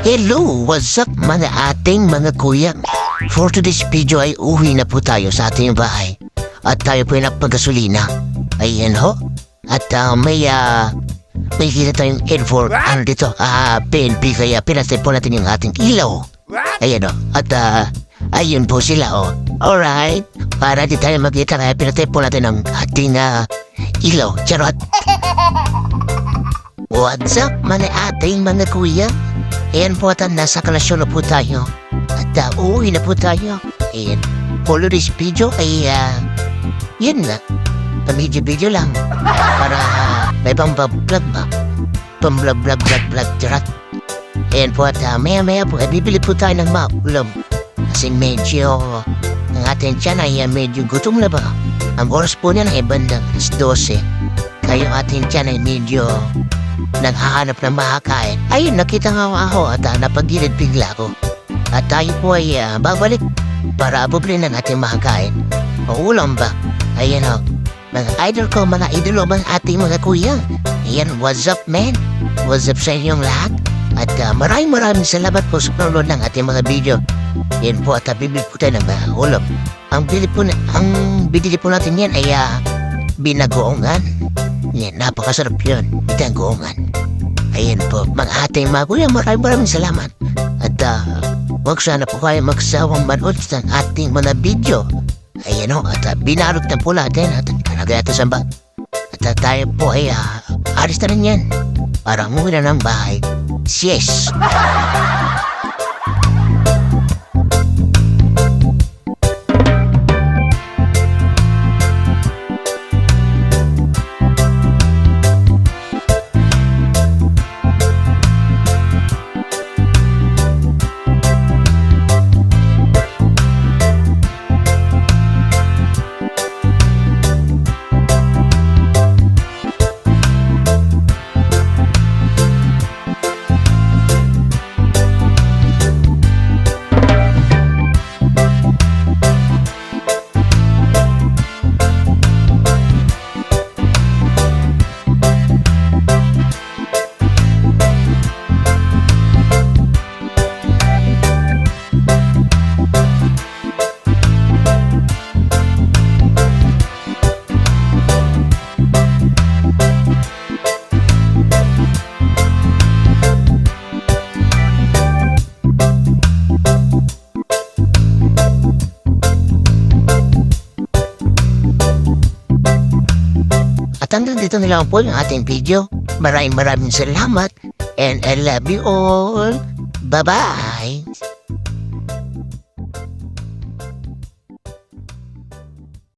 Hello, what's up mga ating mga kuya? For today's video ay uwi na po tayo sa ating bahay. At tayo po ay napagasolina. Ayan ho. At ah, may ah, may kita tayong N4 ano dito, ah, PNP kaya pinatay po natin yung ating ilaw. Ayan o. At ah, ayun po sila o. Alright. Para di tayo magkita kaya pinatay po natin ang ating ah, ilaw. Charot. What's up mga ating mga kuya? Ayan po at nasa kalasyon na po tayo. At uh, uuwi na po tayo. Ayan. Follow this video ay uh, yun na. Pamidyo-video lang. Para uh, may pang vlog ba? Pang vlog vlog vlog vlog. Ayan po at uh, maya maya po, eh, bibili po tayo ng maulam. Kasi medyo, ang ating tiyan ay uh, medyo gutom na ba? Ang oras po niya ay bandang alas 12. Kaya ang ating tiyan ay medyo naghahanap ng makakain. Ayun, nakita nga ako at uh, napagilid bigla ko. At tayo po ay ah, babalik para abubli na natin makakain. O ulam ba? Ayan o. Mga idol ko, mga idolo, mga ating mga kuya. Ayan, what's up man? What's up sa inyong lahat? At uh, maraming maraming salamat po sa panonood ng ating mga video. Yan po at uh, bibili po tayo ng mga ulam. Ang bili po, na, ang binili po natin yan ay uh, binagoongan. Yan, napakasarap yun. Binagoongan. Ayan po, mga ating mga kuya, maraming maraming salamat. At uh, huwag sana po kayo magsawang manood ng ating mga video. Ayan o, at uh, binarot na po natin at kanagayata sa ba. At uh, tayo po ay uh, aris na rin yan. Para umuwi na ng bahay. Yes! At hanggang dito na lang po yung ating video. Maraming maraming salamat and I love you all. Bye-bye!